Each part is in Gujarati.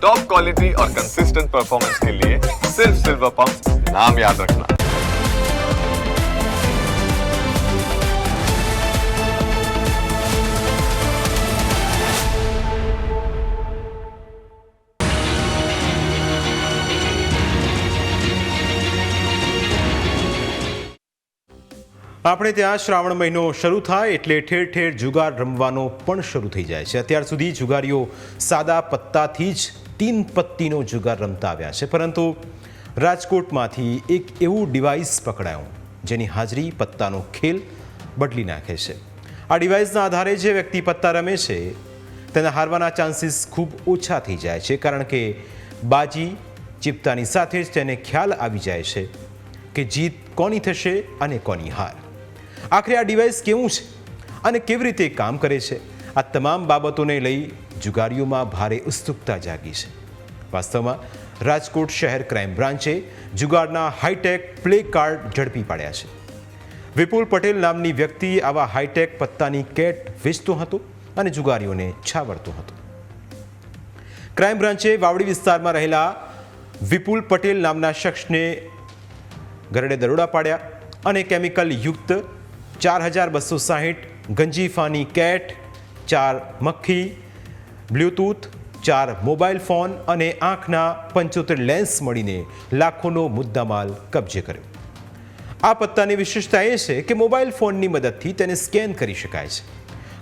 टॉप क्वालिटी और कंसिस्टेंट परफॉर्मेंस के लिए सिर्फ सिल्वर पंप नाम याद रखना આપણે ત્યાં શ્રાવણ મહિનો શરૂ થાય એટલે ઠેર ઠેર જુગાર રમવાનો પણ શરૂ થઈ જાય છે અત્યાર સુધી જુગારીઓ સાદા પત્તાથી જ તીન પત્તીનો જુગાર રમતા આવ્યા છે, પરંતુ રાજકોટમાંથી એક એવું ડિવાઇસ પકડાયું, જેની હાજરી પત્તાનો ખેલ બદલી નાખે છે. આ ડિવાઇસના આધારે જે વ્યક્તિ પત્તા રમે છે, તેના હારવાના ચાન્સીસ ખૂબ ઓછા થઈ જાય છે, કારણ કે બાજી ચીપતાની સાથે જ તેને ખ્યાલ આવી જાય છે કે જીત કોની થશે અને કોની હાર. આખરે આ ડિવાઇસ કેવું છે અને કેવી રીતે કામ કરે છે? આ તમામ બાબતોને લઈ જુગારીઓમાં ભારે ઉત્સુકતા જાગી છે. વાસ્તવમાં, રાજકોટ શહેર ક્રાઇમ બ્રાન્ચે જુગારના હાઈટેક પ્લે કાર્ડ ઝડપી પાડ્યા છે. વિપુલ પટેલ નામની વ્યક્તિ આવા હાઈટેક પત્તાની કેટ વેચતો હતો અને જુગારીઓને છાવરતો હતો. ક્રાઇમ બ્રાન્ચે વાવડી વિસ્તારમાં રહેલા વિપુલ પટેલ નામના શખ્સને ગરડે દરોડા પાડ્યા અને કેમિકલ યુક્ત ચાર હજાર બસો સાહીઠ ગંજીફાની કેટ, ચાર મક્ખી બ્લૂટૂથ, ચાર મોબાઈલ ફોન અને આંખના પંચોતેર લેન્સ મળીને લાખોનો મુદ્દામાલ કબજે કર્યો. આ પત્તાની વિશેષતા એ છે કે મોબાઈલ ફોનની મદદથી તેને સ્કેન કરી શકાય છે.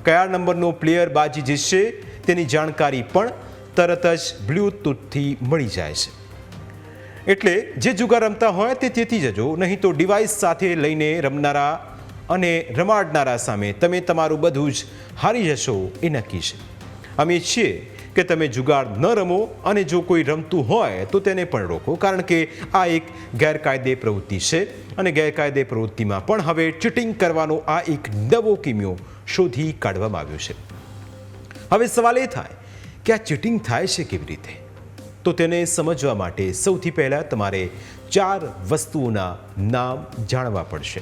કયા નંબરનો પ્લેયર બાજી જીતશે તેની જાણકારી પણ તરત જ બ્લૂટૂથથી મળી જાય છે. એટલે જે જુગાર રમતા હોય તે તેથી જજો, નહીં તો ડિવાઇસ સાથે લઈને રમનારા અને રમાડનારા સામે તમે તમારું બધું જ હારી જશો એ નક્કી છે. અમે છીએ કે તમે જુગાર ન રમો અને જો કોઈ રમતું હોય તો તેને પણ રોકો. કારણ કે આ એક ગેરકાયદે પ્રવૃત્તિ છે અને ગેરકાયદે પ્રવૃત્તિમાં પણ હવે ચીટિંગ કરવાનો આ એક નવો કિમિયો શોધી કાઢવામાં આવ્યો છે. હવે સવાલ એ થાય કે આ ચીટિંગ થાય છે કેવી રીતે? તો તેને સમજવા માટે સૌથી પહેલાં તમારે ચાર વસ્તુઓના નામ જાણવા પડશે.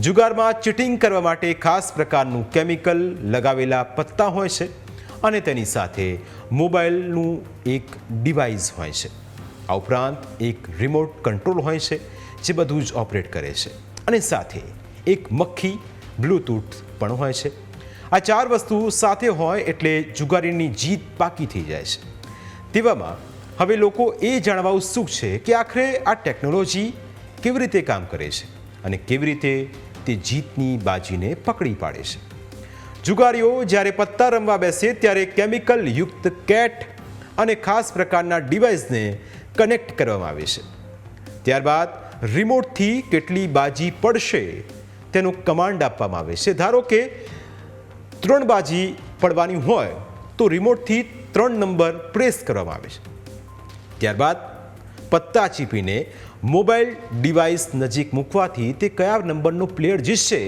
જુગારમાં ચીટિંગ કરવા માટે ખાસ પ્રકારનું કેમિકલ લગાવેલા પત્તા હોય છે. અને તેની સાથે મોબાઈલનું એક ડિવાઇસ હોય છે. આ ઉપરાંત એક રિમોટ કંટ્રોલ હોય છે, જે બધું જ ઓપરેટ કરે છે. અને સાથે એક મખી બ્લૂટૂથ પણ હોય છે. આ ચાર વસ્તુ સાથે હોય એટલે જુગારીની જીત પાકી થઈ જાય છે. તેવામાં હવે લોકો એ જાણવા ઉત્સુક છે કે આખરે આ ટેકનોલોજી કેવી રીતે કામ કરે છે અને કેવી રીતે તે જીતની બાજીને પકડી પાડે છે. જુગારીઓ જ્યારે પત્તા રમવા બેસે ત્યારે કેમિકલ યુક્ત કેટ અને ખાસ પ્રકારના ડિવાઇસને કનેક્ટ કરવામાં આવે છે. ત્યારબાદ રિમોટથી કેટલી બાજી પડશે તેનું કમાન્ડ આપવામાં આવે છે. ધારો કે ત્રણ બાજી પડવાની હોય તો રિમોટથી ત્રણ નંબર પ્રેસ કરવામાં આવે છે. ત્યારબાદ પત્તા ચીપીને મોબાઈલ ડિવાઇસ નજીક મૂકવાથી તે કયા નંબરનો પ્લેયર જીતશે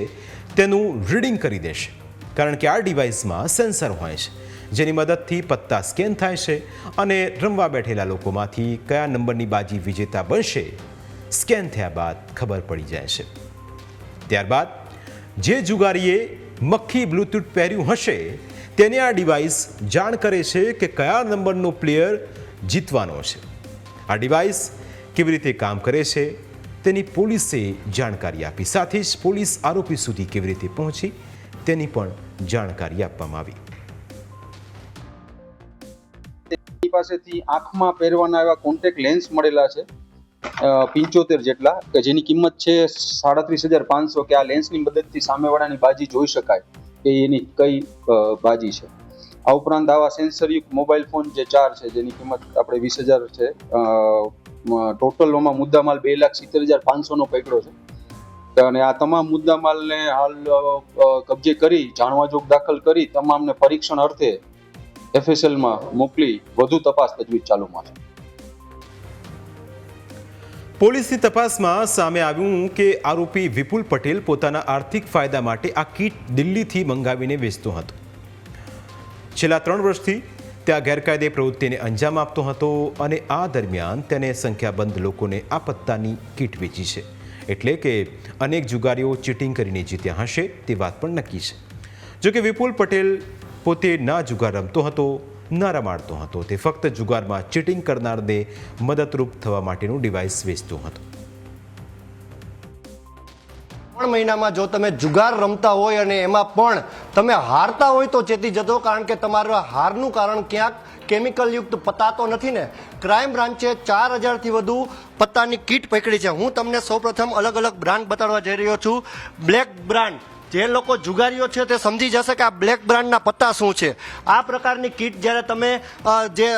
તેનું રીડિંગ કરી દેશે. કારણ કે આ ડિવાઇસમાં સેન્સર હોય છે, જેની મદદથી પત્તા સ્કેન થાય છે અને રમવા બેઠેલા લોકોમાંથી કયા નંબરની બાજી વિજેતા બનશે, સ્કેન થયા બાદ ખબર પડી જાય છે. ત્યારબાદ, જે જુગારીએ મક્ખી બ્લૂટૂથ પહેર્યું હશે, તેને આ ડિવાઇસ જાણ કરે છે કે કયા નંબરનો પ્લેયર જીતવાનો છે. આ ડિવાઇસ કેવી રીતે કામ કરે છે, તેની પોલીસે જાણકારી આપી. સાથે જ પોલીસ આરોપી સુધી કેવી રીતે પહોંચી તેની પણ જાણકારી આપવામાં આવી. પાસેથી આંખમાં પહેરવાના એવા કોન્ટેક્ટ લેન્સ મળેલા છે. પંચોતેર જેટલા, કે જેની કિંમત છે સાડત્રીસ હજાર પાંચસો, કે આ લેન્સની મદદથી સામેવાળાની બાજી જોઈ શકાય, કે એની કઈ બાજી છે. આ ઉપરાંત આવા સેન્સરયુક્ત મોબાઈલ ફોન જે ચાર છે, જેની કિંમત આપણે વીસ હજાર છે ટોટલમાં મુદ્દામાલ બે લાખ સિત્તેર હજાર પાંચસોનો પકડ્યો છે. અને આ તમામ મુદ્દામાલને હાલ કબજે કરી જાણવાજોગ દાખલ કરી, તમામને પરીક્ષણ અર્થે એફએસએલમાં મોકલી વધુ તપાસ તજવીજ ચાલુમાં. છે પોલીસની તપાસમાં સામે આવ્યું કે આરોપી વિપુલ પટેલ પોતાના આર્થિક ફાયદા માટે આ કીટ દિલ્હીથી મંગાવીને વેચતો હતો. છેલ્લા ત્રણ વર્ષથી ત્યાં ગેરકાયદે પ્રવૃત્તિને અંજામ આપતો હતો અને આ દરમિયાન તેને સંખ્યાબંધ લોકોને આ પત્તાની કીટ વેચી છે. એટલે કે અનેક જુગારીઓ ચીટિંગ કરીને જીત્યા હશે તે વાત પણ નક્કી છે. જોકે વિપુલ પટેલ પોતે ના જુગાર રમતો હતો ન રમાડતો હતો, તે ફક્ત જુગારમાં ચીટિંગ કરનારને મદદરૂપ થવા માટેનું ડિવાઇસ વેચતો હતો. ત્રણ મહિનામાં જો તમે જુગાર રમતા હોય અને એમાં પણ તમે હારતા હોય તો ચેતી જતો કારણ કે તમારા હારનું કારણ ક્યાંક કેમિકલ યુક્ત પત્તા તો નથી ને. ક્રાઇમ બ્રાન્ચે ચાર હજારથી વધુ પત્તાની કીટ પકડી છે. હું તમને સૌપ્રથમ અલગ અલગ બ્રાન્ડ બતાડવા જઈ રહ્યો છું. Black brand. જે લોકો જુગારીઓ છે તે સમજી જશે કે આ બ્લેક બ્રાન્ડના પત્તા શું છે. આ પ્રકારની કીટ જ્યારે તમે જે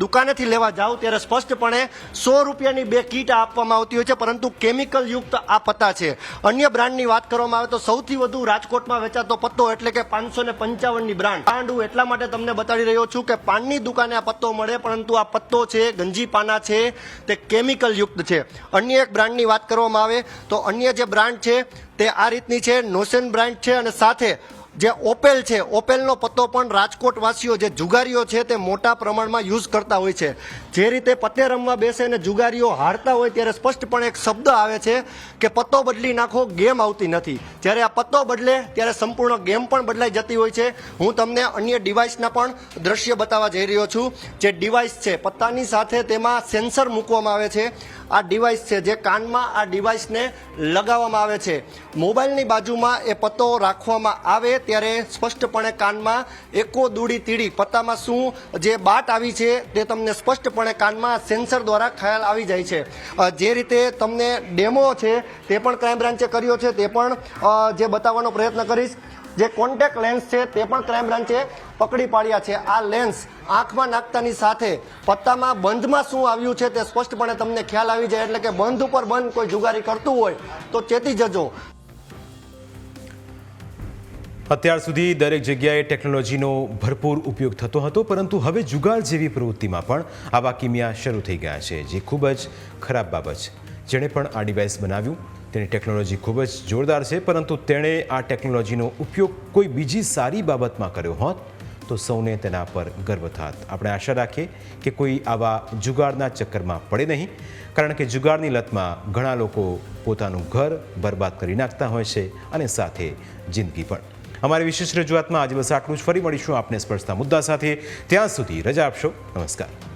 દુકાનેથી લેવા જાઓ ત્યારે સ્પષ્ટપણે સો રૂપિયાની બે કીટ આપવામાં આવતી હોય છે, પરંતુ કેમિકલ યુક્ત આ પત્તા છે. અન્ય બ્રાન્ડની વાત કરવામાં આવે તો સૌથી વધુ રાજકોટમાં વેચાતો પત્તો એટલે કે પાંચસો ને પંચાવનની બ્રાન્ડ. બ્રાન્ડ હું એટલા માટે તમને બતાડી રહ્યો છું કે પાનની દુકાને આ પત્તો મળે, પરંતુ આ પત્તો છે, ગંજી પાના છે, તે કેમિકલ યુક્ત છે. અન્ય એક બ્રાન્ડની વાત કરવામાં આવે તો અન્ય જે બ્રાન્ડ છે તે આ રીતની છે નોસેન બ્રાન્ડ છે અને સાથે જે ઓપેલ છે, ઓપેલનો પત્તો પણ રાજકોટવાસીઓ જે જુગારીઓ છે તે મોટા પ્રમાણમાં યુઝ કરતા હોય છે. જે રીતે પત્તે રમવા બેસે અને જુગારીઓ હારતા હોય ત્યારે સ્પષ્ટપણે એક શબ્દ આવે છે કે પત્તો બદલી નાખો, ગેમ આવતી નથી. જ્યારે આ પત્તો બદલે ત્યારે સંપૂર્ણ ગેમ પણ બદલાઈ જતી હોય છે. હું તમને અન્ય ડિવાઇસના પણ દ્રશ્ય બતાવવા જઈ રહ્યો છું. જે ડિવાઇસ છે, પત્તાની સાથે તેમાં સેન્સર મૂકવામાં આવે છે. આ ડિવાઇસ છે જે કાનમાં આ ડિવાઇસને લગાવવામાં આવે છે. મોબાઈલની બાજુમાં એ પત્તો રાખવામાં આવે ત્યારે સ્પષ્ટપણે કાનમાં એકો દૂડી તીડી. પત્તામાં શું જે બાટ આવી છે તે તમને સ્પષ્ટપણે કાનમાં સેન્સર દ્વારા ખ્યાલ આવી જાય છે. જે રીતે તમને ડેમો છે તે પણ ક્રાઇમ બ્રાન્ચે કર્યો છે તે પણ જે બતાવવાનો પ્રયત્ન કરીશ. જે કોન્ટેક્ટ લેન્સ છે તે પણ ક્રાઇમ બ્રાન્ચે પકડી પાડ્યા છે. આ લેન્સ આંખમાં નાખતાની સાથે પત્તામાં બંધમાં શું આવ્યું છે તે સ્પષ્ટપણે તમને ખ્યાલ આવી જાય. એટલે કે બંધ ઉપર બંધ કોઈ જુગારી કરતું હોય તો ચેતી જજો. અત્યાર સુધી દરેક જગ્યાએ ટેકનોલોજીનો ભરપૂર ઉપયોગ થતો હતો, પરંતુ હવે જુગાર જેવી પ્રવૃત્તિમાં પણ આવા કિમિયા શરૂ થઈ ગયા છે, જે ખૂબ જ ખરાબ બાબત છે. જેણે પણ આ ડિવાઇસ બનાવ્યું. તેની ટેકનોલોજી ખૂબ જ જોરદાર છે, પરંતુ તેણે આ ટેકનોલોજીનો ઉપયોગ કોઈ બીજી સારી બાબતમાં કર્યો હોત તો સૌને તેના પર ગર્વ થાત. આપણે આશા રાખીએ કે કોઈ આવા જુગારના ચક્કરમાં પડે નહીં, કારણ કે જુગારની લતમાં ઘણા લોકો પોતાનું ઘર બરબાદ કરી નાખતા હોય છે અને સાથે જિંદગી પણ. અમારી વિશેષ રજૂઆતમાં આજે બસ આટલું જ. ફરી મળીશું આપને સ્પર્શતા મુદ્દા સાથે. ત્યાં સુધી રજા આપશો. નમસ્કાર.